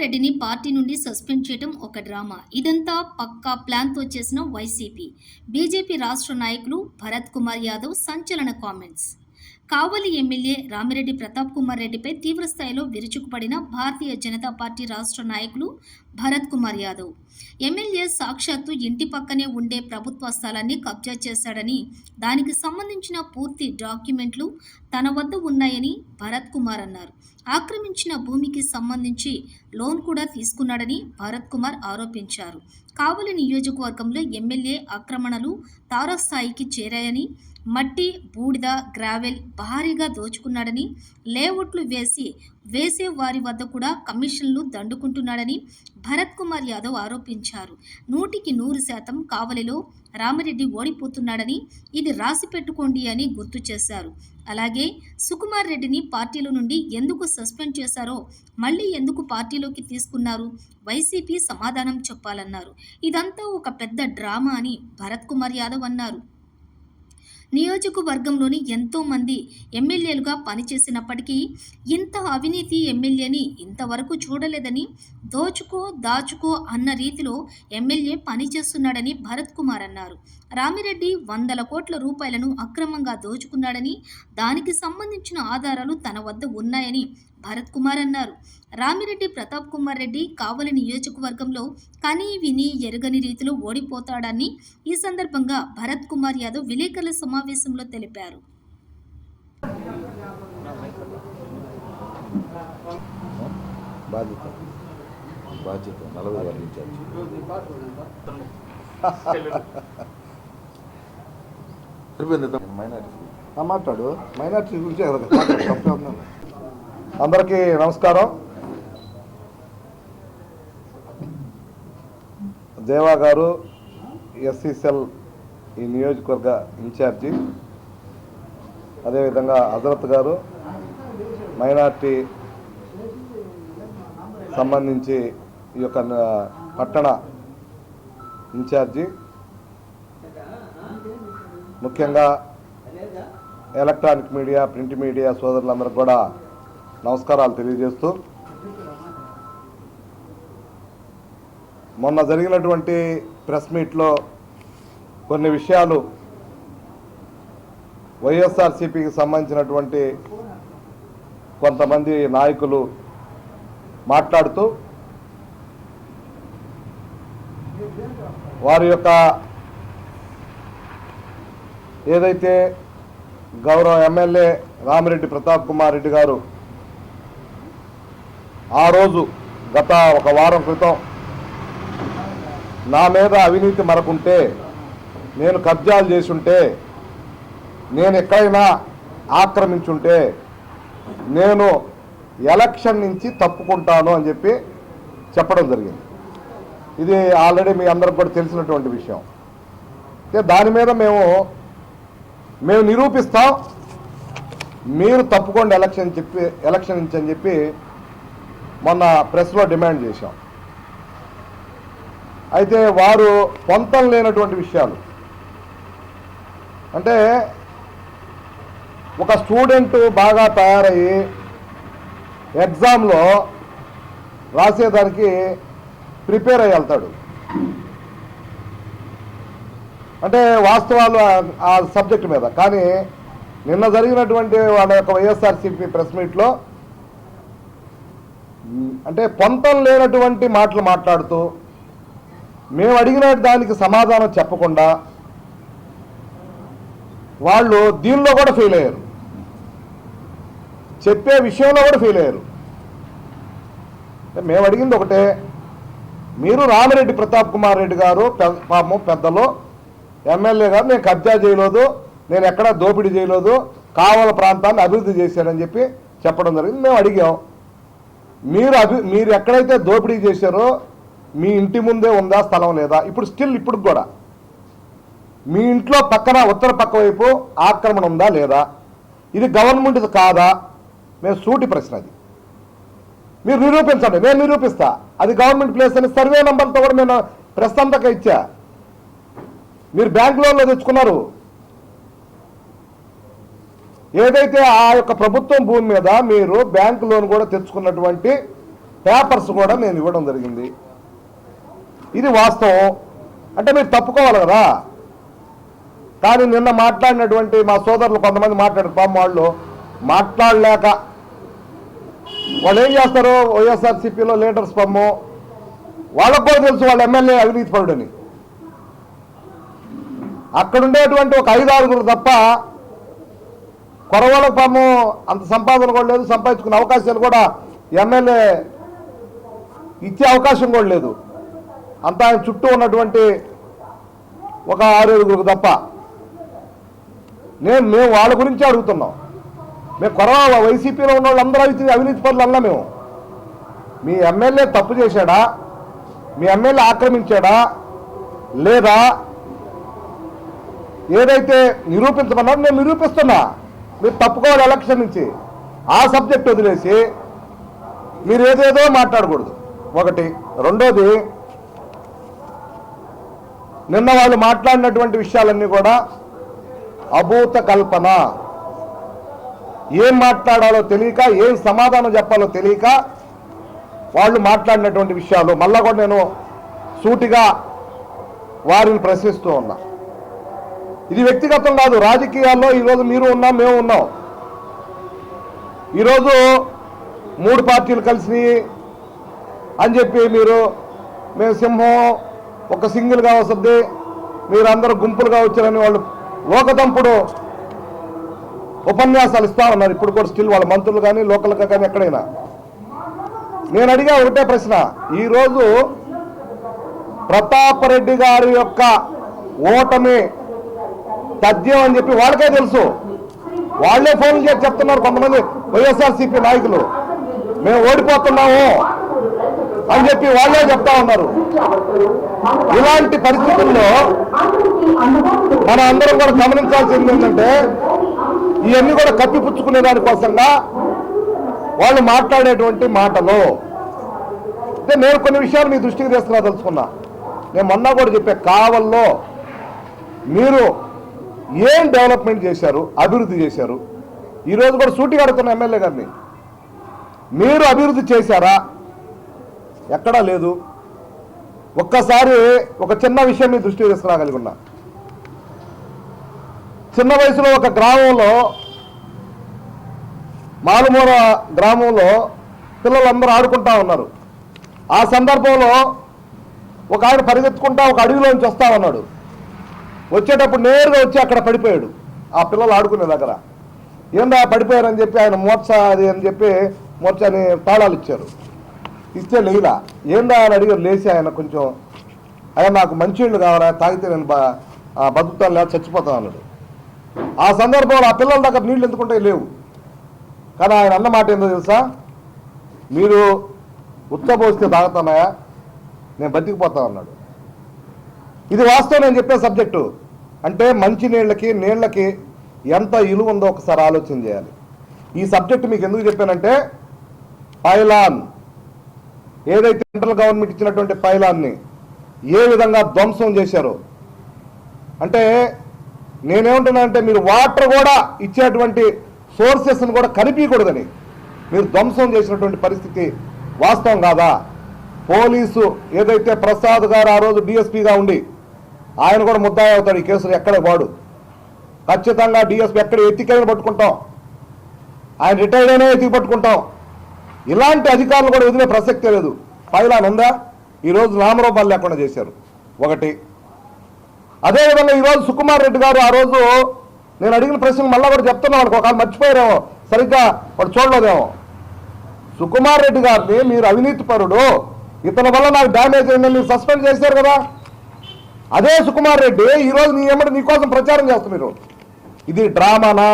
రెడ్డిని పార్టీ నుండి సస్పెండ్ చేయడం ఒక డ్రామా. ఇదంతా పక్కా ప్లాన్తో చేసిన వైసీపీ. బీజేపీ రాష్ట్ర నాయకులు భరత్ కుమార్ యాదవ్ సంచలన కామెంట్స్. కావలి ఎమ్మెల్యే రామిరెడ్డి ప్రతాప్ కుమార్ రెడ్డిపై తీవ్రస్థాయిలో విరుచుకుపడిన భారతీయ జనతా పార్టీ రాష్ట్ర నాయకులు భరత్ కుమార్ యాదవ్. ఎమ్మెల్యే సాక్షాత్తు ఇంటి పక్కనే ఉండే ప్రభుత్వ స్థలాన్ని కబ్జా చేశాడని దానికి సంబంధించిన పూర్తి డాక్యుమెంట్లు తన వద్ద ఉన్నాయని భరత్ కుమార్ అన్నారు. ఆక్రమించిన భూమికి సంబంధించి లోన్ కూడా తీసుకున్నాడని భరత్ కుమార్ ఆరోపించారు. కావలి నియోజకవర్గంలో ఎమ్మెల్యే ఆక్రమణలు తారస్థాయికి చేరాయని మట్టి బూడిద గ్రావెల్ భారీగా దోచుకున్నాడని లేఅవుట్లు వేసి వేసే వారి వద్ద కూడా కమిషన్లు దండుకుంటున్నాడని భరత్ కుమార్ యాదవ్ ఆరోపించారు. నూటికి నూరు శాతం కావలిలో రామిరెడ్డి ఓడిపోతున్నాడని ఇది రాసి పెట్టుకోండి అని గుర్తు చేశారు. అలాగే సుకుమార్ రెడ్డిని పార్టీలో నుండి ఎందుకు సస్పెండ్ చేశారో మళ్ళీ ఎందుకు పార్టీలోకి తీసుకున్నారు వైసీపీ సమాధానం చెప్పాలన్నారు. ఇదంతా ఒక పెద్ద డ్రామా అని భరత్ కుమార్ యాదవ్ అన్నారు. నియోజకవర్గంలోని ఎంతోమంది ఎమ్మెల్యేలుగా పనిచేసినప్పటికీ ఇంత అవినీతి ఎమ్మెల్యేని ఇంతవరకు చూడలేదని దోచుకో దాచుకో అన్న రీతిలో ఎమ్మెల్యే పనిచేస్తున్నాడని భరత్ కుమార్ అన్నారు. రామిరెడ్డి వందల కోట్ల రూపాయలను అక్రమంగా దోచుకున్నాడని దానికి సంబంధించిన ఆధారాలు తన వద్ద ఉన్నాయని భరత్ కుమార్ అన్నారు. రామిరెడ్డి ప్రతాప్ కుమార్ రెడ్డి కావలి నియోజకవర్గంలో కని విని ఎరగని రీతిలో ఓడిపోతాడని ఈ సందర్భంగా భరత్ కుమార్ యాదవ్ విలేకరుల సమావేశంలో తెలిపారు. మాట్లాడు. మైనార్టీ గురించి కదా మాట్లాడు, తప్పే ఉందని. అందరికీ నమస్కారం. దేవా గారు ఎస్సీసెల్ ఈ నియోజకవర్గ ఇన్ఛార్జి అదేవిధంగా హజరత్ గారు మైనార్టీ సంబంధించి ఈ యొక్క పట్టణ ఇన్ఛార్జి ముఖ్యంగా ఎలక్ట్రానిక్ మీడియా ప్రింట్ మీడియా సోదరులందరూ కూడా నమస్కారాలు తెలియజేస్తూ మొన్న జరిగినటువంటి ప్రెస్ మీట్లో కొన్ని విషయాలు వైఎస్ఆర్సీపీకి సంబంధించినటువంటి కొంతమంది నాయకులు మాట్లాడుతూ వారి యొక్క ఏదైతే గౌరవ ఎమ్మెల్యే రామిరెడ్డి ప్రతాప్ కుమార్ రెడ్డి గారు ఆ రోజు గత ఒక వారం క్రితం నా మీద అవినీతి మరకుంటే నేను కబ్జాలు చేసుంటే నేను ఎక్కడైనా ఆక్రమించుంటే నేను ఎలక్షన్ నుంచి తప్పుకుంటాను అని చెప్పి చెప్పడం జరిగింది. ఇది ఆల్రెడీ మీ అందరికి కూడా తెలిసినటువంటి విషయం. అయితే దాని మీద మేము మేము నిరూపిస్తాం మీరు తప్పుకోండి ఎలక్షన్ చెప్పి ఎలక్షన్ నుంచి అని చెప్పి మొన్న ప్రెస్లో డిమాండ్ చేశాం. అయితే వారు పొంతం లేనటువంటి విషయాలు. అంటే ఒక స్టూడెంట్ బాగా తయారయ్యి ఎగ్జామ్లో రాసేదానికి ప్రిపేర్ అయ్యి వెళ్తాడు. అంటే వాస్తవాలు ఆ- సబ్జెక్ట్ మీద. కానీ నిన్న జరిగినటువంటి వాళ్ళ యొక్క వైఎస్ఆర్సీపీ ప్రెస్ మీట్లో అంటే పొంతం లేనటువంటి మాటలు మాట్లాడుతూ మేము అడిగిన దానికి సమాధానం చెప్పకుండా వాళ్ళు దీనిలో కూడా ఫెయిల్ అయ్యారు. చెప్పే విషయంలో కూడా ఫెయిల్ అయ్యారు. మేము అడిగింది ఒకటే మీరు రామిరెడ్డి ప్రతాప్ కుమార్ రెడ్డి గారు పె- పాపం పెద్దలు ఎమ్మెల్యే గారు నేను కబ్జా చేయలేదు నేను ఎక్కడా దోపిడీ చేయలేదు కావల ప్రాంతాన్ని అభివృద్ధి చేశానని చెప్పి చెప్పడం జరిగింది. మేము అడిగాం. మీరు అభి మీరు ఎక్కడైతే దోపిడీ చేశారో మీ ఇంటి ముందే ఉందా స్థలం లేదా? ఇప్పుడు స్టిల్ ఇప్పుడు కూడా. మీ ఇంట్లో పక్కన ఉత్తర పక్క వైపు ఆక్రమణ ఉందా లేదా? ఇది గవర్నమెంట్ కాదా? మేము సూటి ప్రశ్న అది. మీరు నిరూపించండి మేము నిరూపిస్తా. అది గవర్నమెంట్ ప్లేస్ అని సర్వే నంబర్తో కూడా నేను ప్రశ్న అంతగా ఇచ్చా. మీరు బ్యాంక్ లోన్లో తెచ్చుకున్నారు. ఏదైతే ఆ యొక్క ప్రభుత్వం భూమి మీద మీరు బ్యాంక్ లోన్ కూడా తెచ్చుకున్నటువంటి పేపర్స్ కూడా నేను ఇవ్వడం జరిగింది. ఇది వాస్తవం. అంటే మీరు తప్పుకోవాలి కదా. కానీ నిన్న మాట్లాడినటువంటి మా సోదరులు కొంతమంది మాట్లాడారు. పాపం వాళ్ళు మాట్లాడలేక వాళ్ళు ఏం చేస్తారు వైఎస్ఆర్సీపీలో లీడర్స్ పమ్ము వాళ్ళకు కూడా తెలుసు వాళ్ళ ఎమ్మెల్యే అవినీతి పరుడని. అక్కడుండేటువంటి ఒక ఐదు ఆరుగురు తప్ప కొరవలకు పాము అంత సంపాదన కూడా లేదు. సంపాదించుకునే అవకాశాలు కూడా ఎమ్మెల్యే ఇచ్చే అవకాశం కూడా లేదు. అంతా ఆయన చుట్టూ ఉన్నటువంటి ఒక ఆరుగురు తప్ప. నేను మేము వాళ్ళ గురించి అడుగుతున్నాం. మేము కొరవ వైసీపీలో ఉన్న వాళ్ళందరూ అవినీతి అవినీతి పనులు అన్నా మేము. మీ ఎమ్మెల్యే తప్పు చేశాడా? మీ ఎమ్మెల్యే ఆక్రమించాడా? లేదా? ఏదైతే నిరూపించమన్నారో నేను నిరూపిస్తున్నా. మీరు తప్పుకోవాలి ఎలక్షన్ నుంచి ఆ సబ్జెక్ట్ వదిలేసి మీరు ఏదేదో మాట్లాడకూడదు. ఒకటి. రెండోది నిన్న వాళ్ళు మాట్లాడినటువంటి విషయాలన్నీ కూడా అభూత కల్పన. ఏం మాట్లాడాలో తెలియక ఏం సమాధానం చెప్పాలో తెలియక వాళ్ళు మాట్లాడినటువంటి విషయాలు. మళ్ళా కూడా నేను సూటిగా వారిని ప్రశ్నిస్తూ ఉన్నా. ఇది వ్యక్తిగతం కాదు రాజకీయాల్లో ఈరోజు మీరు ఉన్నాం మేము ఉన్నాం. ఈరోజు మూడు పార్టీలు కలిసి అని చెప్పి మీరు మేము సింహం ఒక సింగిల్గా వస్తుంది మీరందరూ గుంపులుగా వచ్చారని వాళ్ళు లోకదంపుడు ఉపన్యాసాలు ఇస్తా ఉన్నారు. ఇప్పుడు కూడా స్టిల్ వాళ్ళ మంత్రులు కానీ లోకల్గా కానీ ఎక్కడైనా. నేను అడిగా ఒకటే ప్రశ్న ఈరోజు ప్రతాప్ రెడ్డి గారి యొక్క ఓటమి తథ్యం అని చెప్పి వాళ్ళకే తెలుసు. వాళ్ళే ఫోన్ చేసి చెప్తున్నారు కొంతమంది వైఎస్ఆర్సీపీ నాయకులు. మేము ఓడిపోతున్నాము అని చెప్పి వాళ్ళే చెప్తా ఉన్నారు. ఇలాంటి పరిస్థితుల్లో మన అందరం కూడా గమనించాల్సింది ఏంటంటే ఇవన్నీ కూడా కప్పిపుచ్చుకునే దానికోసంగా వాళ్ళు మాట్లాడేటువంటి మాటలు. అంటే నేను కొన్ని విషయాలు మీ దృష్టికి తీసుకున్నా తెలుసుకున్నా. నేను మొన్న కూడా చెప్పే కావల్లో మీరు ఏం డెవలప్మెంట్ చేశారు అభివృద్ధి చేశారు? ఈరోజు కూడా సూటిగా అడుగుతున్న ఎమ్మెల్యే గారిని. మీరు అభివృద్ధి చేశారా? ఎక్కడా లేదు. ఒక్కసారి ఒక చిన్న విషయం మీ దృష్టికి తీసుకురాగలిగున్నా. చిన్న వయసులో ఒక గ్రామంలో మాలుమూల గ్రామంలో పిల్లలందరూ ఆడుకుంటా ఉన్నారు. ఆ సందర్భంలో ఒక ఆయన పరిగెత్తుకుంటా ఒక అడవిలోంచి వస్తా ఉన్నాడు. వచ్చేటప్పుడు నేరుగా వచ్చి అక్కడ పడిపోయాడు. ఆ పిల్లలు ఆడుకునే దగ్గర. ఏందా పడిపోయారని చెప్పి ఆయన మోర్చ అది అని చెప్పి మోర్చని తాళాలు ఇచ్చారు. ఇస్తే లేలా. ఏందా అని అడిగారు లేచి ఆయన కొంచెం అయ్యా నాకు మంచినీళ్ళు కావాలా? తాగితే నేను ఆ, బతుకుతాను లేదా చచ్చిపోతాను అన్నాడు. ఆ సందర్భంలో ఆ పిల్లల దగ్గర నీళ్ళు ఎందుకుంటాయి? లేవు. కానీ ఆయన అన్న మాట ఏందో తెలుసా? మీరు ఉత్తపోస్తే తాగుతానయా నేను బతికిపోతాను అన్నాడు. ఇది వాస్తవం నేను చెప్పే సబ్జెక్టు అంటే మంచి నీళ్ళకి నీళ్ళకి ఎంత ఇలువ ఉందో ఒకసారి ఆలోచన చేయాలి. ఈ సబ్జెక్ట్ మీకు ఎందుకు చెప్పానంటే పైలాన్ ఏదైతే సెంట్రల్ గవర్నమెంట్ ఇచ్చినటువంటి పైలాన్ని ఏ విధంగా ధ్వంసం చేశారో. అంటే నేనేమంటున్నానంటే మీరు వాటర్ కూడా ఇచ్చేటువంటి సోర్సెస్ని కూడా కనిపించకూడదని మీరు ధ్వంసం చేసినటువంటి పరిస్థితి వాస్తవం కాదా? పోలీసు ఏదైతే ప్రసాద్ గారు ఆ రోజు డిఎస్పీగా ఉండి ఆయన కూడా ముద్దాయి అవుతాడు ఈ కేసులు ఎక్కడ వాడు? ఖచ్చితంగా డిఎస్పీ ఎక్కడ ఎత్తికైనా పట్టుకుంటాం. ఆయన రిటైర్డ్ అయినా ఎత్తికి పట్టుకుంటాం. ఇలాంటి అధికారులు కూడా వదిలే ప్రసక్తే లేదు. పైలాన్ ఉందా? ఈరోజు నామరూపాలు లేకుండా చేశారు. ఒకటి. అదేవిధంగా ఈరోజు సుకుమార్ రెడ్డి గారు ఆ రోజు నేను అడిగిన ప్రశ్నలు మళ్ళీ కూడా చెప్తున్నాను వాళ్ళకి ఒకవేళ మర్చిపోయారేమో సరిగ్గా వాడు చూడలేదేమో. సుకుమార్ రెడ్డి గారిని మీరు అవినీతి పరుడు ఇతని వల్ల నాకు డ్యామేజ్ అయిందని మీరు సస్పెండ్ చేశారు కదా? అదే సుకుమార్ రెడ్డి ఈరోజు నీ ఏమంటే నీకోసం ప్రచారం చేస్తున్నారు ఇది డ్రామానా?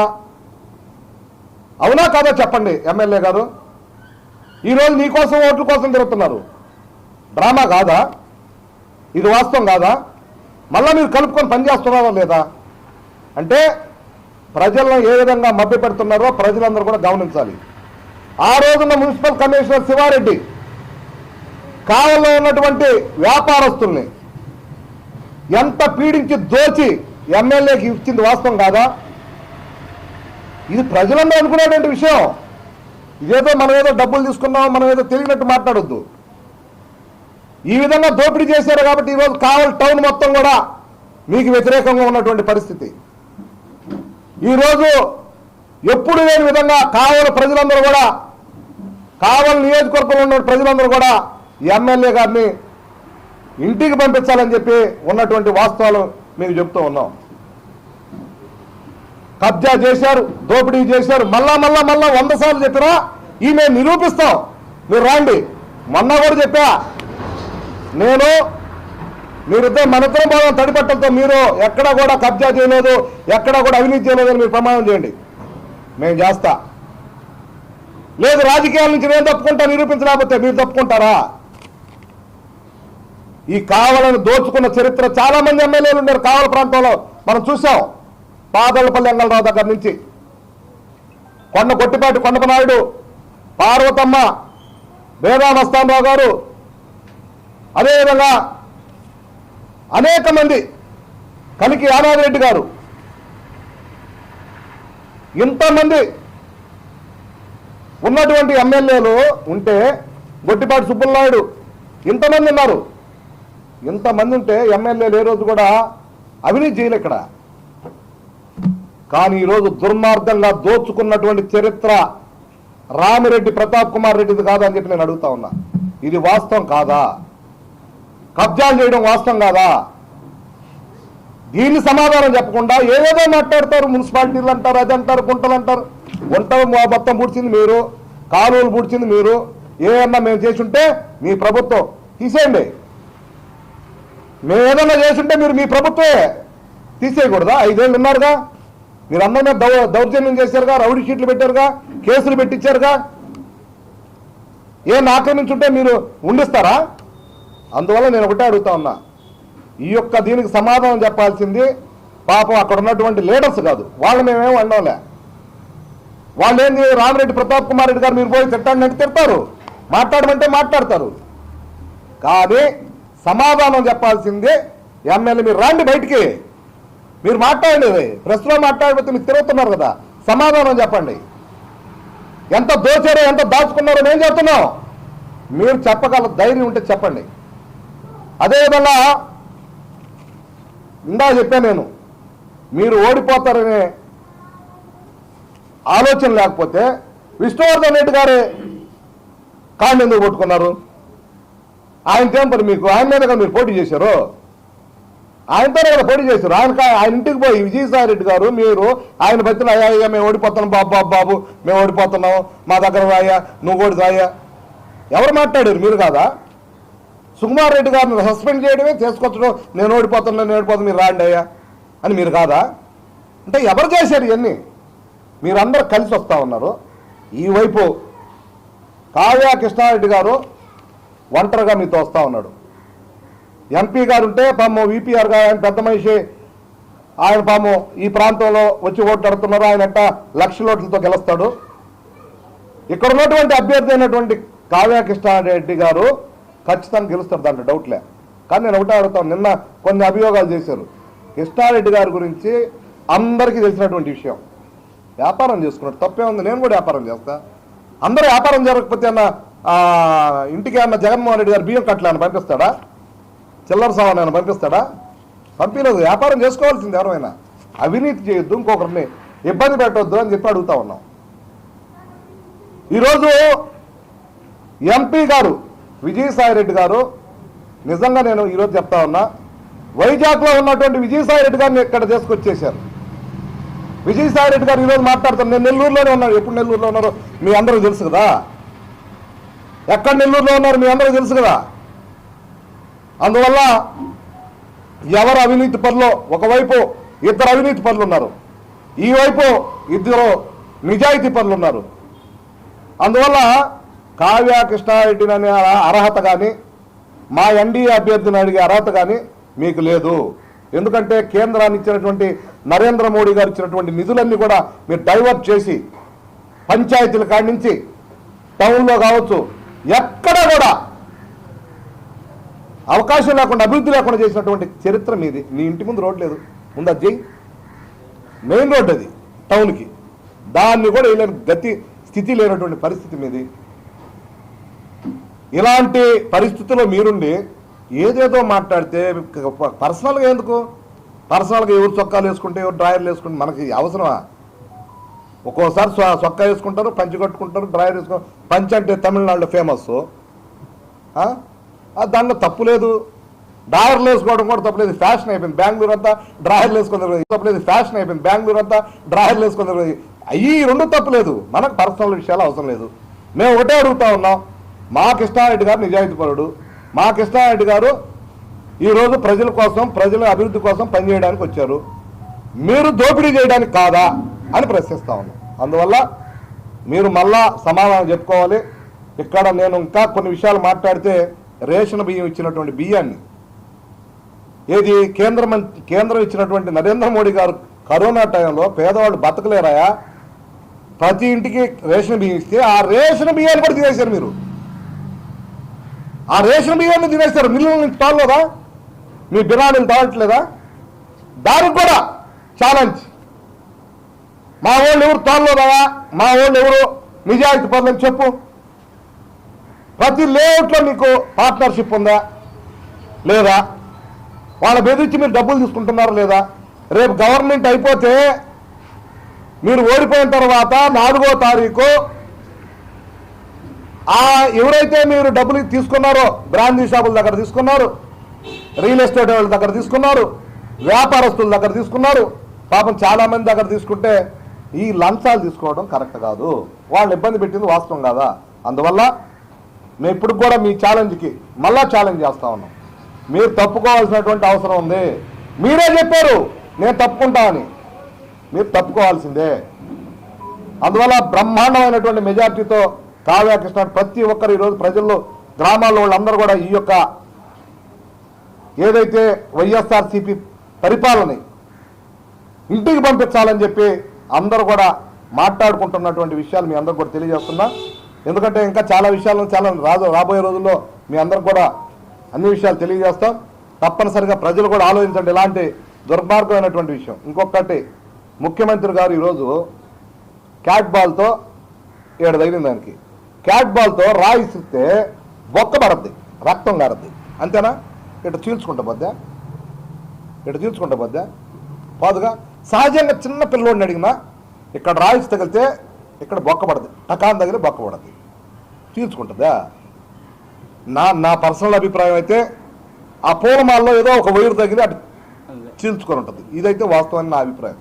అవునా కాదా చెప్పండి ఎమ్మెల్యే గారు? ఈరోజు నీకోసం ఓట్ల కోసం తిరుగుతున్నారు. డ్రామా కాదా? ఇది వాస్తవం కాదా? మళ్ళీ మీరు కలుపుకొని పనిచేస్తున్నారా లేదా? అంటే ప్రజలను ఏ విధంగా మభ్య పెడుతున్నారో ప్రజలందరూ కూడా గమనించాలి. ఆ రోజున మున్సిపల్ కమిషనర్ శివారెడ్డి కావల్లో ఉన్నటువంటి వ్యాపారస్తుల్ని ఎంత పీడించి దోచి ఎమ్మెల్యేకి ఇచ్చింది వాస్తవం కాదా? ఇది ప్రజలందరూ అనుకునేటువంటి విషయం. ఇదేదో మనం ఏదో డబ్బులు తీసుకున్నాం మనం ఏదో తెలియనట్టు మాట్లాడొద్దు. ఈ విధంగా దోపిడీ చేశారు కాబట్టి ఈరోజు కావల్ టౌన్ మొత్తం కూడా మీకు వ్యతిరేకంగా ఉన్నటువంటి పరిస్థితి. ఈరోజు ఎప్పుడు లేని విధంగా కావల ప్రజలందరూ కూడా కావల నియోజకవర్గంలో ఉన్న ప్రజలందరూ కూడా ఎమ్మెల్యే గారిని ఇంటికి పంపించాలని చెప్పి ఉన్నటువంటి వాస్తవాలు మీకు చెప్తూ ఉన్నాం. కబ్జా చేశారు దోపిడీ చేశారు మళ్ళా మళ్ళా మళ్ళా వంద సార్లు చెప్పినా ఈ మేము నిరూపిస్తాం. మీరు రాండి. మొన్న కూడా చెప్పా. నేను మీరిద్దరు మనతో పోదాం తడిపట్టలతో మీరు ఎక్కడ కూడా కబ్జా చేయలేదు ఎక్కడ కూడా అవినీతి చేయలేదని మీరు ప్రమాణం చేయండి. మేము చేస్తా. లేదు రాజకీయాల నుంచి నేను తప్పుకుంటా నిరూపించలేకపోతే మీరు తప్పుకుంటారా? ఈ కావలను దోచుకున్న చరిత్ర చాలా మంది ఎమ్మెల్యేలు ఉన్నారు కావల ప్రాంతంలో. మనం చూసాం పాదలపల్లి అంగళరావు దగ్గర నుంచి. కొండ కొట్టిపాటి కొండపనాయుడు పార్వతమ్మ వేదామస్తానరావు గారు. అదేవిధంగా అనేక మంది కలికి యానాదిరెడ్డి గారు. ఇంతమంది ఉన్నటువంటి ఎమ్మెల్యేలు ఉంటే గొట్టిపాటి సుబ్బులనాయుడు ఇంతమంది ఉన్నారు. ఇంతమంది ఉంటే ఎమ్మెల్యేలు ఏ రోజు కూడా అవినీతి చేయలే ఇక్కడ. కానీ ఈరోజు దుర్మార్గంగా దోచుకున్నటువంటి చరిత్ర రామిరెడ్డి ప్రతాప్ కుమార్ రెడ్డిది కాదని చెప్పి నేను అడుగుతా ఉన్నా. ఇది వాస్తవం కాదా? కబ్జాలు చేయడం వాస్తవం కాదా? దీన్ని సమాధానం చెప్పకుండా ఏదేదో మాట్లాడతారు మున్సిపాలిటీలు అంటారు అది అంటారు గుంటలు అంటారు. గుంటలు మొత్తం పూడ్చింది మీరు కాలువలు పూడ్చింది మీరు. ఏమన్నా మేము చేసి ఉంటే మీ ప్రభుత్వం తీసేయండి. మేము ఏదన్నా చేసుంటే మీరు మీ ప్రభుత్వమే తీసేయకూడదా? ఐదేళ్ళు ఉన్నారుగా. మీరు అందరి మీద దౌ దౌర్జన్యం చేశారుగా రౌడీ షీట్లు పెట్టారుగా కేసులు పెట్టించారుగా. ఏం ఆక్రమించుంటే మీరు ఉండిస్తారా? అందువల్ల నేను ఒకటే అడుగుతా ఉన్నా. ఈ యొక్క దీనికి సమాధానం చెప్పాల్సింది పాపం అక్కడ ఉన్నటువంటి లీడర్స్ కాదు. వాళ్ళు మేమేం అండంలే వాళ్ళు ఏంది రామిరెడ్డి ప్రతాప్ కుమార్ రెడ్డి గారు మీరు పోయి తిట్టండి అంటే తిడతారు. మాట్లాడమంటే మాట్లాడతారు. కానీ సమాధానం చెప్పాల్సిందే. ఎమ్మెల్యే మీరు రండి బయటికి. మీరు మాట్లాడండి. ప్రెస్లో మాట్లాడిపోతే మీరు తిరుగుతున్నారు కదా. సమాధానం చెప్పండి. ఎంత దోచారో ఎంత దాచుకున్నారో మేము చెప్తున్నాం. మీరు చెప్పగల ధైర్యం ఉంటే చెప్పండి. అదేవిధంగా ఇందా చెప్పాను నేను మీరు ఓడిపోతారనే ఆలోచన లేకపోతే విష్ణువర్ధన్ రెడ్డి గారే కాళ్ళు ఎందుకు కొట్టుకున్నారు? ఆయన ఏం మీకు ఆయన మీద కదా మీరు పోటీ చేశారు. ఆయనతోనే కదా పోటీ చేశారు. ఆయన ఆయన ఇంటికి పోయి విజయసాయి రెడ్డి గారు మీరు ఆయన బతిలో అయ్యా అయ్యా మేము ఓడిపోతున్నాం బాబు బాబు బాబు మేము ఓడిపోతున్నాం మా దగ్గర రాయా నువ్వు కూడా రాయా ఎవరు మాట్లాడారు? మీరు కాదా? సుకుమార్ రెడ్డి గారిని సస్పెండ్ చేయడమే తీసుకొచ్చడం నేను ఓడిపోతున్నా నేను ఓడిపోతున్నా మీరు రాండి అయ్యా. అని మీరు కాదా? అంటే ఎవరు చేశారు ఇవన్నీ? మీరందరూ కలిసి వస్తూ ఉన్నారు. ఈ వైపు కావ్య కృష్ణారెడ్డి గారు ఒంటరిగా మీతో వస్తూ ఉన్నాడు. ఎంపీ గారు ఉంటే పాము విపిఆర్ గారు ఆయన పెద్ద మనిషి. ఆయన పాము ఈ ప్రాంతంలో వచ్చి ఓట్లు అడుగుతున్నారు ఆయన అంట లక్షల ఓట్లతో గెలుస్తాడు. ఇక్కడ ఉన్నటువంటి అభ్యర్థి అయినటువంటి కావ్యకృష్ణారెడ్డి గారు ఖచ్చితంగా గెలుస్తారు దాంట్లో డౌట్లే కానీ నేను ఒకటే అడుగుతాను నిన్న కొన్ని అభియోగాలు చేశారు. కృష్ణారెడ్డి గారి గురించి అందరికీ తెలిసినటువంటి విషయం. వ్యాపారం చేసుకున్నాడు తప్పే ఉంది. నేను కూడా వ్యాపారం చేస్తా. అందరూ వ్యాపారం జరగకపోతే అన్న ఇంటికి అన్న జగన్మోహన్ రెడ్డి గారు బియ్యం కట్టలే ఆయన పంపిస్తాడా? చిల్లర సామాన్ ఆయన పంపిస్తాడా? పంపించలేదు వ్యాపారం చేసుకోవాల్సింది ఎవరైనా అవినీతి చేయొద్దు ఇంకొకరిని ఇబ్బంది పెట్టొద్దు అని చెప్పి అడుగుతా ఉన్నాం. ఈరోజు ఎంపీ గారు విజయసాయిరెడ్డి గారు నిజంగా నేను ఈరోజు చెప్తా ఉన్నా వైజాగ్లో ఉన్నటువంటి విజయసాయిరెడ్డి గారిని ఇక్కడ తీసుకొచ్చేశారు. విజయసాయిరెడ్డి గారు ఈరోజు మాట్లాడుతాను నేను నెల్లూరులోనే ఉన్నాను. ఎప్పుడు నెల్లూరులో ఉన్నారో మీ అందరూ తెలుసు కదా. ఎక్కడ నెల్లూరులో ఉన్నారు మీ అందరూ తెలుసు కదా? అందువల్ల ఎవరు అవినీతి పనులు ఒకవైపు ఇద్దరు అవినీతి పనులు ఉన్నారు. ఈ వైపు ఇద్దరు నిజాయితీ పనులు ఉన్నారు. అందువల్ల కావ్య కృష్ణారెడ్డిని అనే అర్హత కానీ మా ఎన్డీఏ అభ్యర్థిని అడిగే అర్హత కానీ మీకు లేదు. ఎందుకంటే కేంద్రాన్ని ఇచ్చినటువంటి నరేంద్ర మోడీ గారు ఇచ్చినటువంటి నిధులన్నీ కూడా మీరు డైవర్ట్ చేసి పంచాయతీల కాడి నుంచి టౌన్లో కావచ్చు ఎక్కడ కూడా అవకాశం లేకుండా అభివృద్ధి లేకుండా చేసినటువంటి చరిత్ర మీది. నీ ఇంటి ముందు రోడ్ లేదు. ముందు అది చెయ్యి. మెయిన్ రోడ్ అది టౌన్కి. దాన్ని కూడా వేయలేని గతి స్థితి లేనటువంటి పరిస్థితి మీది. ఇలాంటి పరిస్థితుల్లో మీరుండి ఏదేదో మాట్లాడితే పర్సనల్గా ఎందుకు? పర్సనల్గా ఎవరు చొక్కాలు వేసుకుంటే ఎవరు డ్రాయర్లు వేసుకుంటే మనకి అవసరమా? ఒక్కోసారి సొక్క చొక్కా వేసుకుంటారు పంచి కట్టుకుంటారు డ్రాయర్ వేసుకుంటారు. పంచి అంటే తమిళనాడులో ఫేమస్ దాంట్లో తప్పు లేదు. డ్రాయర్లు వేసుకోవడం కూడా తప్పలేదు ఫ్యాషన్ అయిపోయింది. బెంగళూరు అంతా డ్రాయర్లు వేసుకుని తప్పలేదు ఫ్యాషన్ అయిపోయింది. బెంగళూరు అంతా డ్రాయర్లు వేసుకుని అయ్యి రెండు తప్పులేదు మనకు పర్సనల్ విషయాలు అవసరం లేదు. మేము ఒకటే అడుగుతా ఉన్నాం. మా కృష్ణారెడ్డి గారు నిజాయితీపరుడు. మా కృష్ణారెడ్డి గారు ఈరోజు ప్రజల కోసం ప్రజల అభివృద్ధి కోసం పనిచేయడానికి వచ్చారు. మీరు దోపిడీ చేయడానికి కాదా? అని ప్రశ్నిస్తా ఉన్నాం. అందువల్ల మీరు మళ్ళా సమాధానం చెప్పుకోవాలి. ఇక్కడ నేను ఇంకా కొన్ని విషయాలు మాట్లాడితే రేషన్ బియ్యం ఇచ్చినటువంటి బియ్యాన్ని ఏది కేంద్ర కేంద్రం ఇచ్చినటువంటి నరేంద్ర మోడీ గారు కరోనా టైంలో పేదవాళ్ళు బతకలేరాయా? ప్రతి ఇంటికి రేషన్ బియ్యం ఇస్తే ఆ రేషన్ బియ్యాన్ని కూడా తినేశారు మీరు. ఆ రేషన్ బియ్యాన్ని తినేశారు. మిల్లుల నుంచి తాగలేదా మీ బిరాణీలు తాగట్లేదా? దానికి కూడా ఛాలెంజ్ మా వాళ్ళు ఎవరు తాగలేదా మా వాళ్ళు ఎవరు? నిజాయితీ పనులని చెప్పు. ప్రతి లేఅవుట్లో మీకు పార్ట్నర్షిప్ ఉందా? లేదా? వాళ్ళ బెదిరించి మీరు డబ్బులు తీసుకుంటున్నారా లేదా? రేపు గవర్నమెంట్ అయిపోతే మీరు ఓడిపోయిన తర్వాత నాలుగో తారీఖు ఆ ఎవరైతే మీరు డబ్బులు తీసుకున్నారో బ్రాందీ షాపుల దగ్గర తీసుకున్నారు రియల్ ఎస్టేట్ వాళ్ళ దగ్గర తీసుకున్నారు వ్యాపారస్తుల దగ్గర తీసుకున్నారు పాపం చాలా మంది దగ్గర తీసుకుంటే ఈ లంచాలు తీసుకోవడం కరెక్ట్ కాదు. వాళ్ళు ఇబ్బంది పెట్టింది వాస్తవం కాదా? అందువల్ల మేము ఇప్పుడు కూడా మీ ఛాలెంజ్కి మళ్ళా ఛాలెంజ్ చేస్తా ఉన్నాం. మీరు తప్పుకోవాల్సినటువంటి అవసరం ఉంది. మీరే చెప్పారు నేను తప్పుకుంటామని మీరు తప్పుకోవాల్సిందే. అందువల్ల బ్రహ్మాండమైనటువంటి మెజార్టీతో కావ్య కృష్ణ ప్రతి ఒక్కరు ఈరోజు ప్రజల్లో గ్రామాల్లో వాళ్ళందరూ కూడా ఈ యొక్క ఏదైతే వైఎస్ఆర్సీపీ పరిపాలన ఇంటికి పంపించాలని చెప్పి అందరూ కూడా మాట్లాడుకుంటున్నటువంటి విషయాలు మీ అందరికి కూడా తెలియజేస్తున్నా. ఎందుకంటే ఇంకా చాలా విషయాలను చాలా రాజు రాబోయే రోజుల్లో మీ అందరికి కూడా అన్ని విషయాలు తెలియజేస్తాం. తప్పనిసరిగా ప్రజలు కూడా ఆలోచించండి ఇలాంటి దుర్మార్గమైనటువంటి విషయం. ఇంకొకటి ముఖ్యమంత్రి గారు ఈరోజు క్యాట్ బాల్తో ఏడు తగిలింది దానికి క్యాట్ బాల్తో రాయిస్తే బొక్క పడద్ది రక్తం కారద్ది అంతేనా? ఇటు చీల్చుకుంటా పోద్దా? ఇటు చీల్చుకుంటా పోద్దా? పోదుగా? సహజంగా చిన్న పిల్లోడిని అడిగినా ఇక్కడ రాయిస్ తగిలితే ఇక్కడ బొక్క పడదు టకాన్ తగిలి బొక్క పడద్ది చీల్చుకుంటుందా నా నా పర్సనల్ అభిప్రాయం అయితే ఆ పూలమాలలో ఏదో ఒక వైరు తగిలి అటు చీల్చుకొని ఉంటుంది. ఇదైతే వాస్తవాన్ని నా అభిప్రాయం.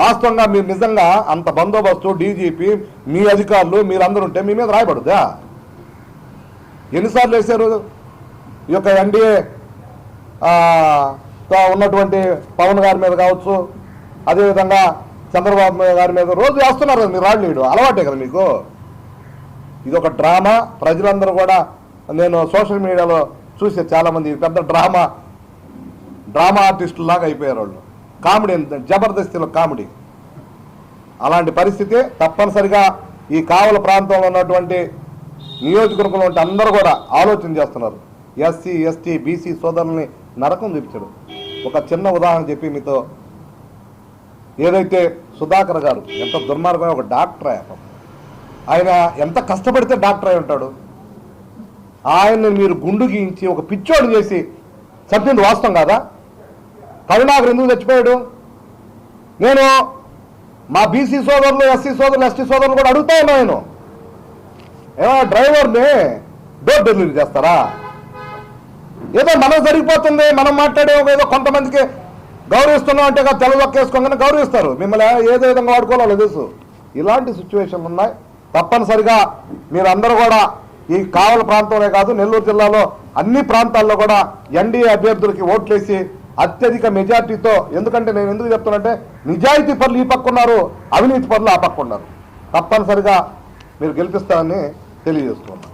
వాస్తవంగా మీరు నిజంగా అంత బందోబస్తు డీజీపీ మీ అధికారులు మీరందరూ ఉంటే మీ మీద రాయబడుదా? ఎన్నిసార్లు వేశారు? ఈ యొక్క ఎన్డీఏ ఉన్నటువంటి పవన్ గారి మీద కావచ్చు అదేవిధంగా చంద్రబాబు గారి మీద రోజు వేస్తున్నారు కదా మీరు రాళ్ళు వేయడం అలవాటే కదా మీకు? ఇది ఒక డ్రామా ప్రజలందరూ కూడా నేను సోషల్ మీడియాలో చూసే చాలామంది పెద్ద డ్రామా డ్రామా ఆర్టిస్టులు లాగా అయిపోయారు వాళ్ళు. కామెడీ జబర్దస్తిలో కామెడీ. అలాంటి పరిస్థితి తప్పనిసరిగా ఈ కావల ప్రాంతంలో ఉన్నటువంటి నియోజకవర్గంలో ఉంటే అందరూ కూడా ఆలోచన చేస్తున్నారు. ఎస్సీ ఎస్టీ బీసీ సోదరుల్ని నరకం చూపించాడు. ఒక చిన్న ఉదాహరణ చెప్పి మీతో. ఏదైతే సుధాకర్ గారు ఎంత దుర్మార్గమైన ఒక డాక్టర్ ఆయన ఆయన ఎంత కష్టపడితే డాక్టర్ అయి ఉంటాడు. ఆయన్ని మీరు గుండు గీయించి ఒక పిచ్చోడు చేసి చంపింది వాస్తవం కాదా? కరుణాకర్ ఎందుకు చచ్చిపోయాడు? నేను మా బీసీ సోదరులు ఎస్సీ సోదరులు ఎస్టీ సోదరులు కూడా అడుగుతా ఉన్నా నేను. డ్రైవర్ని డోర్ డెలివరీ చేస్తారా? ఏదో మనం జరిగిపోతుంది మనం మాట్లాడే ఏదో కొంతమందికి గౌరవిస్తున్నాం అంటే కదా గౌరవిస్తారు. మిమ్మల్ని ఏదో విధంగా వాడుకోవాలో తెలుసు. ఇలాంటి సిచ్యువేషన్లు ఉన్నాయి. తప్పనిసరిగా మీరందరూ కూడా ఈ కావల ప్రాంతంలో కాదు నెల్లూరు జిల్లాలో అన్ని ప్రాంతాల్లో కూడా ఎన్డీఏ అభ్యర్థులకి ఓట్లేసి అత్యధిక మెజార్టీతో ఎందుకంటే నేను ఎందుకు చెప్తానంటే నిజాయితీ పనులు ఈ పక్క ఉన్నారు అవినీతి పనులు ఆ పక్క ఉన్నారు. తప్పనిసరిగా మీరు గెలిపిస్తారని తెలియజేస్తున్నాను.